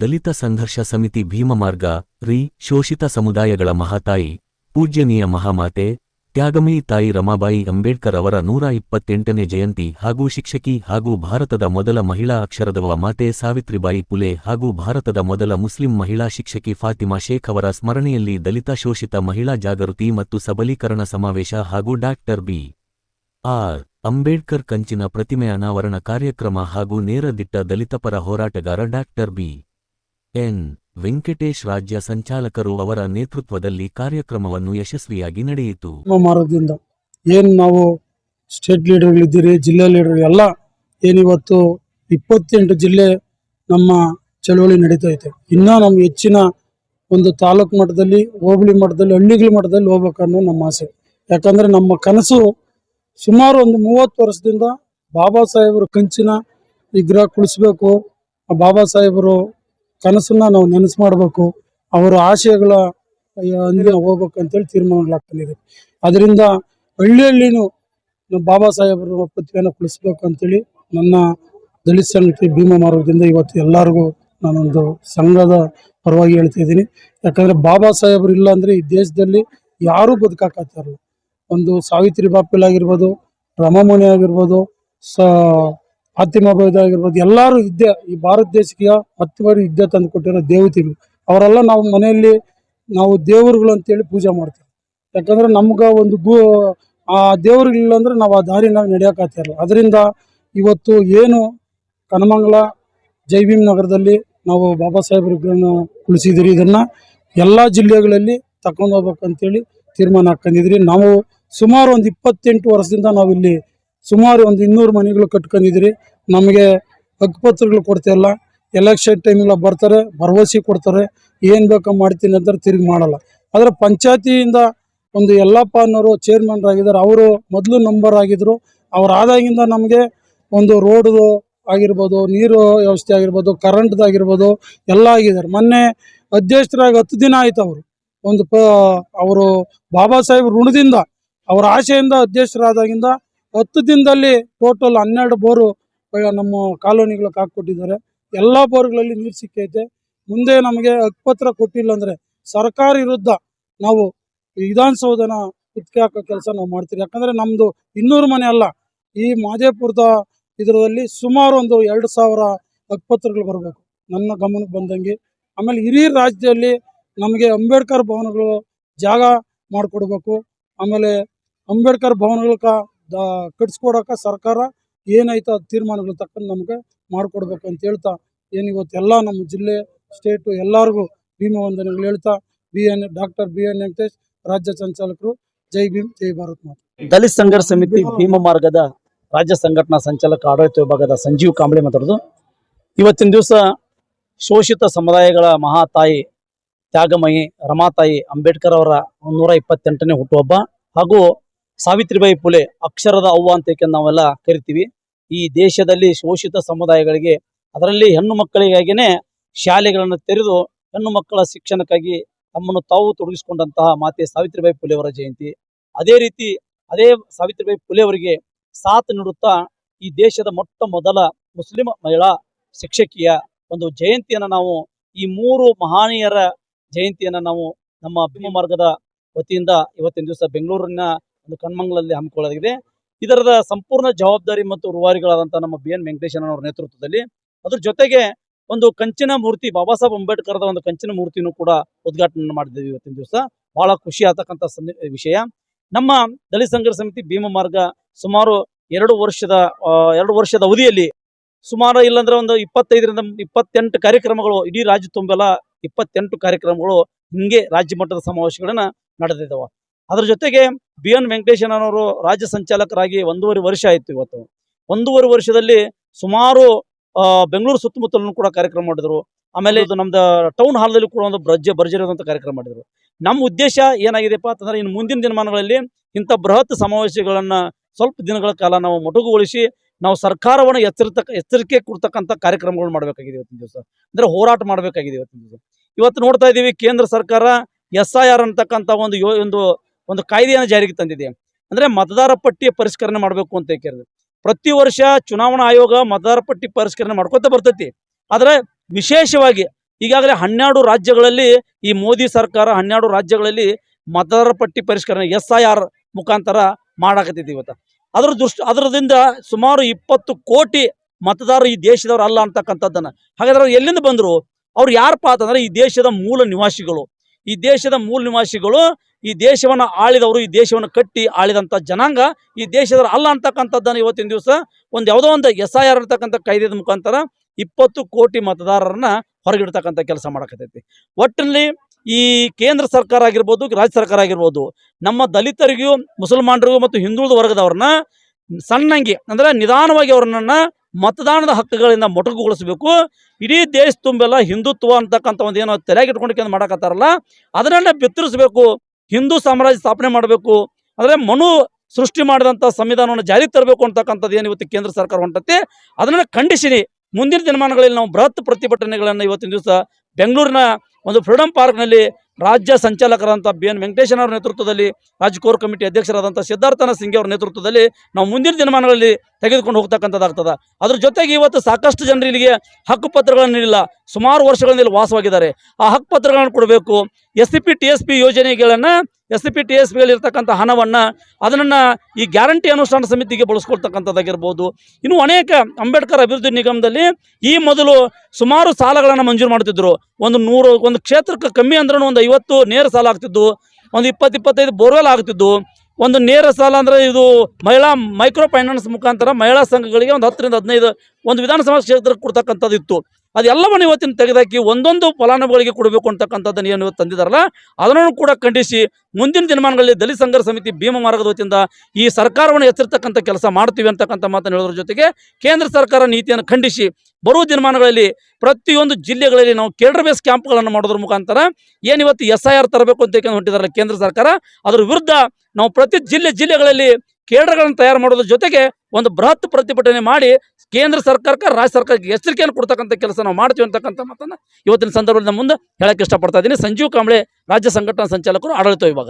ದಲಿತ ಸಂಘರ್ಷ ಸಮಿತಿ ಭೀಮಮಾರ್ಗ, ರಿ, ಶೋಷಿತ ಸಮುದಾಯಗಳ ಮಹಾತಾಯಿ, ಪೂಜ್ಯನೀಯ ಮಹಾಮಾತೆ, ತ್ಯಾಗಮಯಿ ತಾಯಿ ರಮಾಬಾಯಿ ಅಂಬೇಡ್ಕರ್ ಅವರ ನೂರ ಇಪ್ಪತ್ತೆಂಟನೇ ಜಯಂತಿ ಹಾಗೂ ಶಿಕ್ಷಕಿ ಹಾಗೂ ಭಾರತದ ಮೊದಲ ಮಹಿಳಾ ಅಕ್ಷರದವ ಮಾತೆ ಸಾವಿತ್ರಿಬಾಯಿ ಪುಲೆ ಹಾಗೂ ಭಾರತದ ಮೊದಲ ಮುಸ್ಲಿಂ ಮಹಿಳಾ ಶಿಕ್ಷಕಿ ಫಾತಿಮಾ ಶೇಖ್ ಅವರ ಸ್ಮರಣೆಯಲ್ಲಿ ದಲಿತ ಶೋಷಿತ ಮಹಿಳಾ ಜಾಗೃತಿ ಮತ್ತು ಸಬಲೀಕರಣ ಸಮಾವೇಶ ಹಾಗೂ ಡಾಕ್ಟರ್ ಬಿ. ಆರ್. ಅಂಬೇಡ್ಕರ್ ಕಂಚಿನ ಪ್ರತಿಮೆ ಅನಾವರಣ ಕಾರ್ಯಕ್ರಮ ಹಾಗೂ ನೇರದಿಟ್ಟ ದಲಿತಪರ ಹೋರಾಟಗಾರ ಡಾಕ್ಟರ್ ಬಿ. ಎನ್. ವೆಂಕಟೇಶ್ ರಾಜ್ಯ ಸಂಚಾಲಕರು ಅವರ ನೇತೃತ್ವದಲ್ಲಿ ಕಾರ್ಯಕ್ರಮವನ್ನು ಯಶಸ್ವಿಯಾಗಿ ನಡೆಯಿತು. ಮಾರ್ಗದಿಂದ ಏನು ನಾವು ಸ್ಟೇಟ್ ಲೀಡರ್ಗಳಿದ್ದೀರಿ, ಜಿಲ್ಲಾ ಲೀಡರ್ ಎಲ್ಲ ಏನಿವತ್ತು ಇಪ್ಪತ್ತೆಂಟು ಜಿಲ್ಲೆ ನಮ್ಮ ಚಳವಳಿ ನಡೀತಾ ಐತೆ. ಇನ್ನೂ ನಮ್ಮ ಹೆಚ್ಚಿನ ಒಂದು ತಾಲೂಕು ಮಟ್ಟದಲ್ಲಿ, ಹೋಬಳಿ ಮಟ್ಟದಲ್ಲಿ, ಹಳ್ಳಿಗಳ ಮಟ್ಟದಲ್ಲಿ ಹೋಗ್ಬೇಕನ್ನೋ ನಮ್ಮ ಆಸೆ. ಯಾಕಂದ್ರೆ ನಮ್ಮ ಕನಸು ಸುಮಾರು ಒಂದು ಮೂವತ್ತು ವರ್ಷದಿಂದ ಬಾಬಾ ಸಾಹೇಬರು ಕಂಚಿನ ವಿಗ್ರಹ ಕುಳಿಸ್ಬೇಕು ಬಾಬಾ ಸಾಹೇಬರು ಕನಸನ್ನ ನಾವು ನೆನಸು ಮಾಡಬೇಕು. ಅವರ ಆಶಯಗಳ ಅಂದಿನ ಹೋಗ್ಬೇಕು ಅಂತೇಳಿ ತೀರ್ಮಾನಗಳಾಗ್ತಾನಿದೆ ಅದರಿಂದ ಹಳ್ಳಿ ಹಳ್ಳಿನೂ ನಮ್ಮ ಬಾಬಾ ಸಾಹೇಬರ ಪ್ರತಿಭೆಯನ್ನು ಉಳಿಸ್ಬೇಕು ಅಂತೇಳಿ ನನ್ನ ದಲಿತ ಸಂಘಟನೆ ಭೀಮಾ ಮಾರ್ಗದಿಂದ ಇವತ್ತು ಎಲ್ಲರಿಗೂ ನಾನೊಂದು ಸಂಘದ ಪರವಾಗಿ ಹೇಳ್ತಾ ಇದ್ದೀನಿ. ಯಾಕಂದ್ರೆ ಬಾಬಾ ಸಾಹೇಬರು ಇಲ್ಲ ಅಂದ್ರೆ ಈ ದೇಶದಲ್ಲಿ ಯಾರೂ ಬದುಕಾಕತ್ತಾರಲ್ಲ. ಒಂದು ಸಾವಿತ್ರಿ ಬಾಪಿಲ್ ಆಗಿರ್ಬೋದು ರಮಾಮಣಿ ಆಗಿರ್ಬೋದು ಫಾತಿಮಾ ಬೈದ ಆಗಿರ್ಬೋದು, ಎಲ್ಲರೂ ವಿದ್ಯೆ ಈ ಭಾರತ ದೇಶಕ್ಕೆ ಹತ್ತುವರೆ ವಿದ್ಯೆ ತಂದು ಕೊಟ್ಟಿರೋ ದೇವತೆಗಳು. ಅವರೆಲ್ಲ ನಾವು ಮನೆಯಲ್ಲಿ ನಾವು ದೇವರುಗಳು ಅಂತೇಳಿ ಪೂಜೆ ಮಾಡ್ತೀವಿ. ಯಾಕಂದ್ರೆ ನಮ್ಗೆ ಒಂದು ಗು ಆ ದೇವ್ರುಗಳಿಲ್ಲ ಅಂದ್ರೆ ನಾವು ಆ ದಾರಿನಾಗ ನಡೆಯೋಕ್ಕಾಗ್ತಿರಲ್ಲ ಅದರಿಂದ ಇವತ್ತು ಏನು ಕನಮಂಗಲ, ಜೈ ಭೀಮ್ ನಗರದಲ್ಲಿ ನಾವು ಬಾಬಾ ಸಾಹೇಬ್ ವಿಗ್ರಹನ ಕುಳಿಸಿದಿರಿ. ಇದನ್ನ ಎಲ್ಲ ಜಿಲ್ಲೆಗಳಲ್ಲಿ ತಕೊಂಡು ಹೋಗ್ಬೇಕಂತೇಳಿ ತೀರ್ಮಾನ ಹಾಕೊಂಡಿದ್ರಿ. ನಾವು ಸುಮಾರು ಒಂದು ಇಪ್ಪತ್ತೆಂಟು ವರ್ಷದಿಂದ ನಾವಿಲ್ಲಿ ಸುಮಾರು ಒಂದು ಇನ್ನೂರು ಮನೆಗಳು ಕಟ್ಕೊಂಡಿದ್ರಿ ನಮಗೆ ಹಕ್ಕುಪತ್ರಗಳು ಕೊಡ್ತಿಲ್ಲ. ಎಲೆಕ್ಷನ್ ಟೈಮಿಗೆ ಬರ್ತಾರೆ, ಭರವಸೆ ಕೊಡ್ತಾರೆ. ಏನು ಬೇಕೋ ಮಾಡ್ತೀನಿ ಅಂತಾರೆ ತಿರುಗಿ ಮಾಡಲ್ಲ. ಆದರೆ ಪಂಚಾಯತಿಯಿಂದ ಒಂದು ಯಲ್ಲಪ್ಪ ಅನ್ನೋರು ಚೇರ್ಮನ್ ಆಗಿದ್ದಾರೆ. ಅವರು ಮೊದಲು ನಂಬರ್ ಆಗಿದ್ರು. ಅವ್ರು ಆದಾಗಿಂದ ನಮಗೆ ಒಂದು ರೋಡ್ದು ಆಗಿರ್ಬೋದು, ನೀರು ವ್ಯವಸ್ಥೆ ಆಗಿರ್ಬೋದು ಕರೆಂಟ್ದಾಗಿರ್ಬೋದು ಎಲ್ಲ ಆಗಿದ್ದಾರೆ. ಮೊನ್ನೆ ಅಧ್ಯಕ್ಷರಾಗಿ ಹತ್ತು ದಿನ ಆಯ್ತು ಅವರು. ಒಂದು ಅವರು ಬಾಬಾ ಸಾಹೇಬ್ ಋಣದಿಂದ, ಅವರ ಆಶೆಯಿಂದ ಅಧ್ಯಕ್ಷರಾದಾಗಿಂದ ಹತ್ತು ದಿನದಲ್ಲಿ ಟೋಟಲ್ ಹನ್ನೆರಡು ಬೋರು ನಮ್ಮ ಕಾಲೋನಿಗಳಿಗೆ ಹಾಕ್ಕೊಟ್ಟಿದ್ದಾರೆ. ಎಲ್ಲ ಬೋರ್ಗಳಲ್ಲಿ ನೀರು ಸಿಕ್ಕೈತೆ ಮುಂದೆ ನಮಗೆ ಹಕ್ಕುಪತ್ರ ಕೊಟ್ಟಿಲ್ಲ ಅಂದ್ರೆ ಸರ್ಕಾರ ವಿರುದ್ಧ ನಾವು ವಿಧಾನಸೌಧನ ಕುತ್ತಿಗೆ ಹಾಕೋ ಕೆಲಸ ನಾವು ಮಾಡ್ತೀವಿ. ಯಾಕಂದ್ರೆ ನಮ್ದು ಇನ್ನೂರು ಮನೆ ಅಲ್ಲ. ಈ ಮಾದೇಪುರದ ಇದರಲ್ಲಿ ಸುಮಾರು ಒಂದು ಎರಡು ಸಾವಿರ ಹಕ್ಕುಪತ್ರಗಳು ಬರಬೇಕು. ನನ್ನ ಗಮನಕ್ಕೆ ಬಂದಂಗೆ. ಆಮೇಲೆ ಇಡೀ ರಾಜ್ಯದಲ್ಲಿ ನಮಗೆ ಅಂಬೇಡ್ಕರ್ ಭವನಗಳು ಜಾಗ ಮಾಡಿಕೊಡ್ಬೇಕು. ಆಮೇಲೆ ಅಂಬೇಡ್ಕರ್ ಭವನಗಳಕ ಕಟ್ಸ್ಕೊಡಕ ಸರ್ಕಾರ ಏನಾಯ್ತು ಅದು ತೀರ್ಮಾನಗಳು ತಕ್ಕಂಗೆ ನಮಗೆ ಮಾಡಿಕೊಡ್ಬೇಕು ಅಂತ ಹೇಳ್ತಾ, ಏನು ಇವತ್ತು ಎಲ್ಲ ನಮ್ಮ ಜಿಲ್ಲೆ, ಸ್ಟೇಟು ಎಲ್ಲರಿಗೂ ಭೀಮ ವಂದನೆಗಳು ಹೇಳ್ತಾ, B N doctor B N Venkatesh, ರಾಜ್ಯ ಸಂಚಾಲಕರು, ಜೈ ಭೀಮ್, ಜೈ ಭಾರತ್ ಮಾತ ದಲಿತ ಸಂಘರ್ಷ ಸಮಿತಿ ಭೀಮ ಮಾರ್ಗದ ರಾಜ್ಯ ಸಂಘಟನಾ ಸಂಚಾಲಕ ಆಡಳಿತ ವಿಭಾಗದ ಸಂಜೀವ್ ಕಾಂಬಳೆ ಮಾತಾಡೋದು. ಇವತ್ತಿನ ದಿವಸ ಶೋಷಿತ ಸಮುದಾಯಗಳ ಮಹಾತಾಯಿ ತ್ಯಾಗಮಯಿ ರಮಾತಾಯಿ ಅಂಬೇಡ್ಕರ್ ಅವರ ನೂರ ಇಪ್ಪತ್ತೆಂಟನೇ ಹುಟ್ಟುಹಬ್ಬ ಹಾಗೂ ಸಾವಿತ್ರಿಬಾಯಿ ಪುಲೆ ಅಕ್ಷರದ ಅವ್ವ ಅಂತ ನಾವೆಲ್ಲ ಕರಿತೀವಿ. ಈ ದೇಶದಲ್ಲಿ ಶೋಷಿತ ಸಮುದಾಯಗಳಿಗೆ, ಅದರಲ್ಲಿ ಹೆಣ್ಣು ಮಕ್ಕಳಿಗಾಗಿನೇ ಶಾಲೆಗಳನ್ನು ತೆರೆದು ಹೆಣ್ಣು ಮಕ್ಕಳ ಶಿಕ್ಷಣಕ್ಕಾಗಿ ತಮ್ಮನ್ನು ತಾವು ತೊಡಗಿಸಿಕೊಂಡಂತಹ ಮಾತೆ ಸಾವಿತ್ರಿಬಾಯಿ ಪುಲೆ ಅವರ ಜಯಂತಿ. ಅದೇ ರೀತಿ ಅದೇ ಸಾವಿತ್ರಿಬಾಯಿ ಪುಲೆ ಅವರಿಗೆ ಸಾಥ್ ನೀಡುತ್ತಾ ಈ ದೇಶದ ಮೊಟ್ಟ ಮೊದಲ ಮುಸ್ಲಿಂ ಮಹಿಳಾ ಶಿಕ್ಷಕಿಯ ಒಂದು ಜಯಂತಿಯನ್ನು ನಾವು, ಈ ಮೂರು ಮಹಾನೀಯರ ಜಯಂತಿಯನ್ನು ನಾವು ನಮ್ಮ ಭೀಮ ಮಾರ್ಗದ ವತಿಯಿಂದ ಇವತ್ತಿನ ದಿವಸ ಬೆಂಗಳೂರಿನ ಒಂದು ಕಣ್ಮಂಗ್ಲಲ್ಲಿ ಹಮ್ಮಿಕೊಳ್ಳಲಾಗಿದೆ. ಇದರದ ಸಂಪೂರ್ಣ ಜವಾಬ್ದಾರಿ ಮತ್ತು ರೂವಾರಿಗಳಾದಂತಹ ನಮ್ಮ ಬಿ ಎನ್ ವೆಂಕಟೇಶನ್ ಅವರ ನೇತೃತ್ವದಲ್ಲಿ. ಅದ್ರ ಜೊತೆಗೆ ಒಂದು ಕಂಚಿನ ಮೂರ್ತಿ ಬಾಬಾ ಸಾಹೇಬ್ ಅಂಬೇಡ್ಕರ್ದ ಒಂದು ಕಂಚಿನ ಮೂರ್ತಿನೂ ಕೂಡ ಉದ್ಘಾಟನೆ ಮಾಡಿದ್ದೀವಿ ಇವತ್ತಿನ ದಿವಸ. ಬಹಳ ಖುಷಿ ಆಗ್ತಕ್ಕಂಥ ವಿಷಯ. ನಮ್ಮ ದಲಿತ ಸಂಘರ್ಷ ಸಮಿತಿ ಭೀಮ ಮಾರ್ಗ ಸುಮಾರು ಎರಡು ವರ್ಷದ ಎರಡು ವರ್ಷದ ಅವಧಿಯಲ್ಲಿ ಸುಮಾರು ಇಲ್ಲಾಂದ್ರೆ ಒಂದು ಇಪ್ಪತ್ತೈದರಿಂದ ಇಪ್ಪತ್ತೆಂಟು ಕಾರ್ಯಕ್ರಮಗಳು, ಇಡೀ ರಾಜ್ಯ ತುಂಬೆಲ್ಲ ಇಪ್ಪತ್ತೆಂಟು ಕಾರ್ಯಕ್ರಮಗಳು ಹಿಂಗೆ ರಾಜ್ಯ ಮಟ್ಟದ ಸಮಾವೇಶಗಳನ್ನ ನಡೆದಿದ್ದಾವ. ಅದ್ರ ಜೊತೆಗೆ ಬಿ ಎನ್ ವೆಂಕಟೇಶನವರು ರಾಜ್ಯ ಸಂಚಾಲಕರಾಗಿ ಒಂದೂವರೆ ವರ್ಷ ಆಯ್ತು ಇವತ್ತು. ಒಂದೂವರೆ ವರ್ಷದಲ್ಲಿ ಸುಮಾರು ಬೆಂಗಳೂರು ಸುತ್ತಮುತ್ತಲೂ ಕೂಡ ಕಾರ್ಯಕ್ರಮ ಮಾಡಿದ್ರು. ಆಮೇಲೆ ಇದು ನಮ್ದು ಟೌನ್ ಹಾಲ್ದಲ್ಲಿ ಕೂಡ ಒಂದು ಬ್ರಜ ಭರ್ಜರಿಯಾದಂಥ ಕಾರ್ಯಕ್ರಮ ಮಾಡಿದ್ರು. ನಮ್ಮ ಉದ್ದೇಶ ಏನಾಗಿದೆಪ್ಪ ಅಂತಂದ್ರೆ ಇನ್ನು ಮುಂದಿನ ದಿನಮಾನಗಳಲ್ಲಿ ಇಂಥ ಬೃಹತ್ ಸಮಾವೇಶಗಳನ್ನ ಸ್ವಲ್ಪ ದಿನಗಳ ಕಾಲ ನಾವು ಮೊಟಕುಗೊಳಿಸಿ ನಾವು ಸರ್ಕಾರವನ್ನು ಎಚ್ಚರಿತಕ್ಕ, ಎಚ್ಚರಿಕೆ ಕೊಡ್ತಕ್ಕಂಥ ಕಾರ್ಯಕ್ರಮಗಳು ಮಾಡಬೇಕಾಗಿದೆ ಇವತ್ತಿನ ದಿವಸ. ಅಂದ್ರೆ ಹೋರಾಟ ಮಾಡಬೇಕಾಗಿದೆ ಇವತ್ತಿನ ದಿವಸ. ಇವತ್ತು ನೋಡ್ತಾ ಇದ್ದೀವಿ ಕೇಂದ್ರ ಸರ್ಕಾರ ಎಸ್ ಐ ಆರ್ ಅಂತಕ್ಕಂಥ ಒಂದು ಯೋ, ಒಂದು ಒಂದು ಕಾಯ್ದೆಯನ್ನು ಜಾರಿಗೆ ತಂದಿದೆ. ಅಂದ್ರೆ ಮತದಾರ ಪಟ್ಟಿಯ ಪರಿಷ್ಕರಣೆ ಮಾಡಬೇಕು ಅಂತ ಕೇಳಿದ್ರು. ಪ್ರತಿ ವರ್ಷ ಚುನಾವಣಾ ಆಯೋಗ ಮತದಾರ ಪಟ್ಟಿ ಪರಿಷ್ಕರಣೆ ಮಾಡ್ಕೊತ ಬರ್ತೈತಿ. ಆದರೆ ವಿಶೇಷವಾಗಿ ಈಗಾಗಲೇ ಹನ್ನೆರಡು ರಾಜ್ಯಗಳಲ್ಲಿ ಈ ಮೋದಿ ಸರ್ಕಾರ ಹನ್ನೆರಡು ರಾಜ್ಯಗಳಲ್ಲಿ ಮತದಾರ ಪಟ್ಟಿ ಪರಿಷ್ಕರಣೆ ಎಸ್ ಐ ಆರ್ ಮುಖಾಂತರ ಮಾಡಾಕತ್ತೈತಿ ಇವತ್ತು. ಅದ್ರ ದೃಷ್ಟಿ, ಅದರದಿಂದ ಸುಮಾರು ಇಪ್ಪತ್ತು ಕೋಟಿ ಮತದಾರರು ಈ ದೇಶದವ್ರು ಅಲ್ಲ ಅಂತಕ್ಕಂಥದ್ದನ್ನ. ಹಾಗಾದ್ರೆ ಅವ್ರು ಎಲ್ಲಿಂದ ಬಂದರು? ಅವ್ರು ಯಾರಪ್ಪ ಅಂತಂದ್ರೆ ಈ ದೇಶದ ಮೂಲ ನಿವಾಸಿಗಳು. ಈ ದೇಶದ ಮೂಲ ನಿವಾಸಿಗಳು ಈ ದೇಶವನ್ನ ಆಳಿದವರು, ಈ ದೇಶವನ್ನು ಕಟ್ಟಿ ಆಳಿದಂಥ ಜನಾಂಗ ಈ ದೇಶದವ್ರು ಅಲ್ಲ ಅಂತಕ್ಕಂಥದ್ದನ್ನು ಇವತ್ತಿನ ದಿವಸ ಒಂದು ಯಾವುದೋ ಒಂದು ಎಸ್ ಐ ಆರ್ ಅಂತಕ್ಕಂಥ ಕಾಯ್ದೆದ ಮುಖಾಂತರ ಇಪ್ಪತ್ತು ಕೋಟಿ ಮತದಾರರನ್ನ ಹೊರಗಿಡ್ತಕ್ಕಂಥ ಕೆಲಸ ಮಾಡಕತ್ತೈತಿ. ಒಟ್ಟಿನಲ್ಲಿ ಈ ಕೇಂದ್ರ ಸರ್ಕಾರ ಆಗಿರ್ಬೋದು, ರಾಜ್ಯ ಸರ್ಕಾರ ಆಗಿರ್ಬೋದು, ನಮ್ಮ ದಲಿತರಿಗೂ, ಮುಸಲ್ಮಾನರಿಗೂ ಮತ್ತು ಹಿಂದುಳಿದ ವರ್ಗದವ್ರನ್ನ ಸಣ್ಣಂಗಿ ಅಂದ್ರೆ ನಿಧಾನವಾಗಿ ಅವ್ರನ್ನ ಮತದಾನದ ಹಕ್ಕುಗಳಿಂದ ಮೊಟಕುಗೊಳಿಸಬೇಕು. ಇಡೀ ದೇಶ ತುಂಬೆಲ್ಲ ಹಿಂದುತ್ವ ಅಂತಕ್ಕಂಥ ಒಂದು ಏನೋ ತಲೆಗೆ ಇಟ್ಕೊಂಡು ಮಾಡಕತ್ತಾರಲ್ಲ ಅದನ್ನೆಲ್ಲ ಬಿತ್ತರಿಸಬೇಕು. ಹಿಂದೂ ಸಾಮ್ರಾಜ್ಯ ಸ್ಥಾಪನೆ ಮಾಡಬೇಕು. ಅಂದರೆ ಮನು ಸೃಷ್ಟಿ ಮಾಡಿದಂಥ ಸಂವಿಧಾನವನ್ನು ಜಾರಿಗೆ ತರಬೇಕು ಅಂತಕ್ಕಂಥದ್ದು ಏನು ಇವತ್ತು ಕೇಂದ್ರ ಸರ್ಕಾರ ಹೊಂಟತ್ತೆ. ಅದನ್ನು ಖಂಡಿಸಿರಿ. ಮುಂದಿನ ದಿನಮಾನಗಳಲ್ಲಿ ನಾವು ಬೃಹತ್ ಪ್ರತಿಭಟನೆಗಳನ್ನು ಇವತ್ತಿನ ದಿವಸ ಬೆಂಗಳೂರಿನ ಒಂದು ಫ್ರೀಡಂ ಪಾರ್ಕ್ನಲ್ಲಿ ರಾಜ್ಯ ಸಂಚಾಲಕರಾದಂಥ ಬಿ ಎನ್ ವೆಂಕಟೇಶನ್ ಅವರ ನೇತೃತ್ವದಲ್ಲಿ ರಾಜ್ಯ ಕೋರ್ ಕಮಿಟಿ ಅಧ್ಯಕ್ಷರಾದಂಥ ಸಿದ್ಧಾರ್ಥನ ಸಿಂಗ್ ಅವರ ನೇತೃತ್ವದಲ್ಲಿ ನಾವು ಮುಂದಿನ ದಿನಮಾನಗಳಲ್ಲಿ ತೆಗೆದುಕೊಂಡು ಹೋಗ್ತಕ್ಕಂಥದ್ದಾಗ್ತದೆ. ಅದ್ರ ಜೊತೆಗೆ ಇವತ್ತು ಸಾಕಷ್ಟು ಜನರು ಇಲ್ಲಿಗೆ ಹಕ್ಕುಪತ್ರಗಳನ್ನು ನೀಡಿಲ್ಲ. ಸುಮಾರು ವರ್ಷಗಳಿಂದ ಇಲ್ಲಿ ವಾಸವಾಗಿದ್ದಾರೆ. ಆ ಹಕ್ಕುಪತ್ರಗಳನ್ನು ಕೊಡಬೇಕು. S C P T S P ಯೋಜನೆಗಳನ್ನು ಎಸ್ ಪಿ ಟಿ ಎಸ್ ಪಿಯಲ್ಲಿ ಇರ್ತಕ್ಕಂಥ ಹಣವನ್ನು ಅದನ್ನು ಈ ಗ್ಯಾರಂಟಿ ಅನುಷ್ಠಾನ ಸಮಿತಿಗೆ ಬಳಸ್ಕೊಳ್ತಕ್ಕಂಥದ್ದಾಗಿರ್ಬೋದು. ಇನ್ನು ಅನೇಕ ಅಂಬೇಡ್ಕರ್ ಅಭಿವೃದ್ಧಿ ನಿಗಮದಲ್ಲಿ ಈ ಮೊದಲು ಸುಮಾರು ಸಾಲಗಳನ್ನು ಮಂಜೂರು ಮಾಡ್ತಿದ್ದರು ಒಂದು ನೂರು, ಒಂದು ಕ್ಷೇತ್ರಕ್ಕೆ ಕಮ್ಮಿ ಅಂದ್ರೂ ಒಂದು ಐವತ್ತು ನೇರ ಸಾಲ ಆಗ್ತಿದ್ದು ಒಂದು ಇಪ್ಪತ್ತು, ಇಪ್ಪತ್ತೈದು ಬೋರ್ವೆಲ್ ಆಗ್ತಿದ್ದು ಒಂದು ನೇರ ಸಾಲ ಅಂದರೆ ಇದು ಮಹಿಳಾ ಮೈಕ್ರೋ ಫೈನಾನ್ಸ್ ಮುಖಾಂತರ ಮಹಿಳಾ ಸಂಘಗಳಿಗೆ ಒಂದು ಹತ್ತರಿಂದ ಹದಿನೈದು ಒಂದು ವಿಧಾನಸಭಾ ಕ್ಷೇತ್ರಕ್ಕೆ ಕೊಡ್ತಕ್ಕಂಥದ್ದು ಇತ್ತು. ಅದೆಲ್ಲವನ್ನು ಇವತ್ತಿನ ತೆಗೆದಾಕಿ ಒಂದೊಂದು ಫಲಾನುಭವಿಗಳಿಗೆ ಕೊಡಬೇಕು ಅಂತಕ್ಕಂಥದ್ದನ್ನು ಏನು ತಂದಿದ್ದಾರಲ್ಲ, ಅದನ್ನು ಕೂಡ ಖಂಡಿಸಿ ಮುಂದಿನ ದಿನಮಾನಗಳಲ್ಲಿ ದಲಿತ ಸಂಘರ್ಷ ಸಮಿತಿ ಭೀಮ ಮಾರ್ಗದ ವತಿಯಿಂದ ಈ ಸರ್ಕಾರವನ್ನು ಎಚ್ಚರಿರ್ತಕ್ಕಂಥ ಕೆಲಸ ಮಾಡ್ತೀವಿ ಅಂತಕ್ಕಂಥ ಮಾತನ್ನು ಹೇಳೋದ್ರ ಜೊತೆಗೆ ಕೇಂದ್ರ ಸರ್ಕಾರ ನೀತಿಯನ್ನು ಖಂಡಿಸಿ ಬರುವ ದಿನಮಾನಗಳಲ್ಲಿ ಪ್ರತಿಯೊಂದು ಜಿಲ್ಲೆಗಳಲ್ಲಿ ನಾವು ಕೇಡರ್ ಬೇಸ್ ಕ್ಯಾಂಪ್ಗಳನ್ನು ಮಾಡೋದ್ರ ಮುಖಾಂತರ ಏನಿವತ್ತು ಎಸ್ ಐ ಆರ್ ತರಬೇಕು ಅಂತ ಹೇಳಿ ಹೊಂಟಿದಾರಲ್ಲ ಕೇಂದ್ರ ಸರ್ಕಾರ, ಅದರ ವಿರುದ್ಧ ನಾವು ಪ್ರತಿ ಜಿಲ್ಲೆ ಜಿಲ್ಲೆಗಳಲ್ಲಿ ಕೇಡರ್ಗಳನ್ನು ತಯಾರು ಮಾಡೋದ್ರ ಜೊತೆಗೆ ಒಂದು ಬೃಹತ್ ಪ್ರತಿಭಟನೆ ಮಾಡಿ ಕೇಂದ್ರ ಸರ್ಕಾರಕ್ಕೆ, ರಾಜ್ಯ ಸರ್ಕಾರಕ್ಕೆ ಎಚ್ಚರಿಕೆಯನ್ನು ಕೊಡ್ತಕ್ಕಂಥ ಕೆಲಸ ನಾವು ಮಾಡ್ತೀವಿ ಅಂತಕ್ಕಂಥ ಮಾತನ್ನು ಇವತ್ತಿನ ಸಂದರ್ಭದಲ್ಲಿ ಮುಂದೆ ಹೇಳಕ್ಕೆ ಇಷ್ಟಪಡ್ತಾ ಇದ್ದೀನಿ. ಸಂಜೀವ್ ಕಾಂಬ್ಳೆ, ರಾಜ್ಯ ಸಂಘಟನಾ ಸಂಚಾಲಕರು, ಆಡಳಿತ ವಿಭಾಗ.